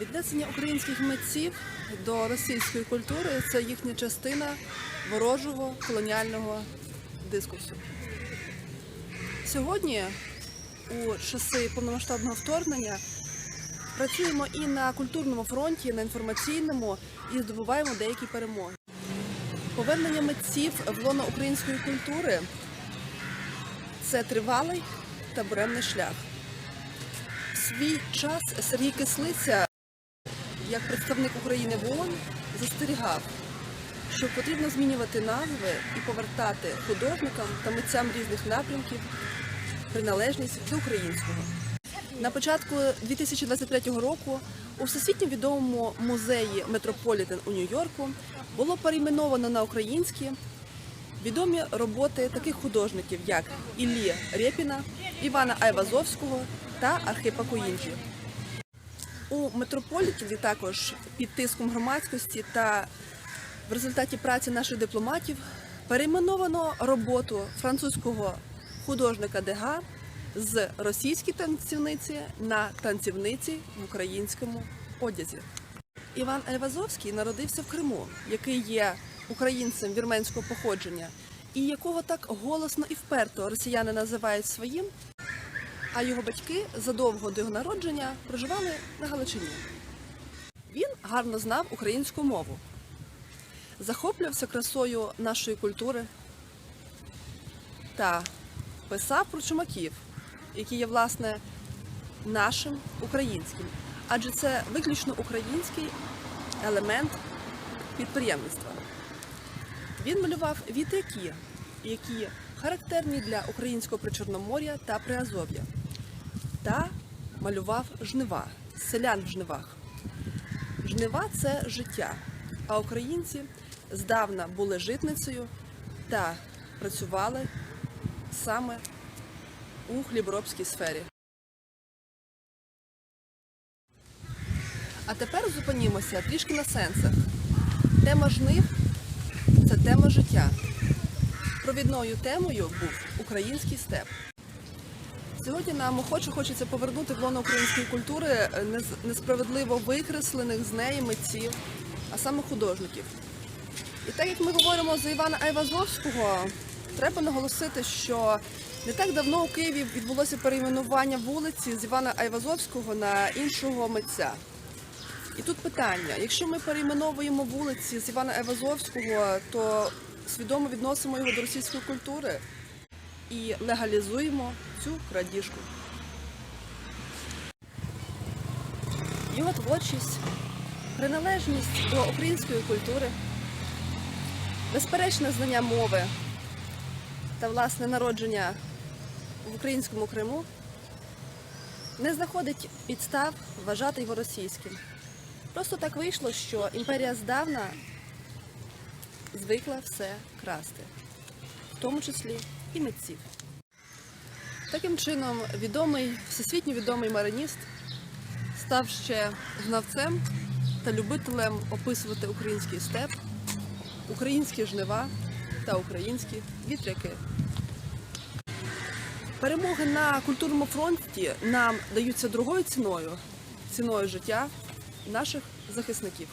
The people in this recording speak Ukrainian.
Віднесення українських митців до російської культури це їхня частина ворожого колоніального дискурсу. Сьогодні, у часи повномасштабного вторгнення, працюємо і на культурному фронті, і на інформаційному, і здобуваємо деякі перемоги. Повернення митців в лоно української культури це тривалий та буремний шлях. Свій час Сергій Кислиця, як представник України в ООН, застерігав, що потрібно змінювати назви і повертати художникам та митцям різних напрямків приналежність до українського. На початку 2023 року у всесвітньо відомому музеї Метрополітен у Нью-Йорку було перейменовано на українські відомі роботи таких художників, як Іллі Рєпіна, Івана Айвазовського та Архипа Куінджі. У метрополітені також під тиском громадськості та в результаті праці наших дипломатів перейменовано роботу французького художника Дега з російської танцівниці на танцівниці в українському одязі. Іван Айвазовський народився в Криму, який є українцем вірменського походження, і якого так голосно і вперто росіяни називають своїм, а його батьки задовго до його народження проживали на Галичині. Він гарно знав українську мову, захоплювався красою нашої культури та писав про чумаків, які є власне нашим українським, адже це виключно український елемент підприємництва. Він малював вітряки, які характерні для українського причорномор'я та приазов'я, малював жнива, селян в жнивах. Жнива це життя, а українці здавна були житницею та працювали саме у хліборобській сфері. А тепер зупинімося трішки на сенсах. Тема жнив це тема життя. Провідною темою був український степ. Сьогодні нам охоче хочеться повернути в лоно української культури е, несправедливо викреслених з неї митців, а саме художників. І так як ми говоримо за Івана Айвазовського, треба наголосити, що не так давно у Києві відбулося перейменування вулиці з Івана Айвазовського на іншого митця. І тут питання: якщо ми перейменовуємо вулиці з Івана Айвазовського, то свідомо відносимо його до російської культури і легалізуємо цю крадіжку. Його творчість, приналежність до української культури, безперечне знання мови та власне народження в українському Криму не знаходить підстав вважати його російським. Просто так вийшло, що імперія здавна звикла все красти, в тому числі і митців. Таким чином, відомий, всесвітньо відомий мариніст став ще знавцем та любителем описувати український степ, українські жнива та українські вітряки. Перемоги на культурному фронті нам даються другою ціною ціною життя наших захисників.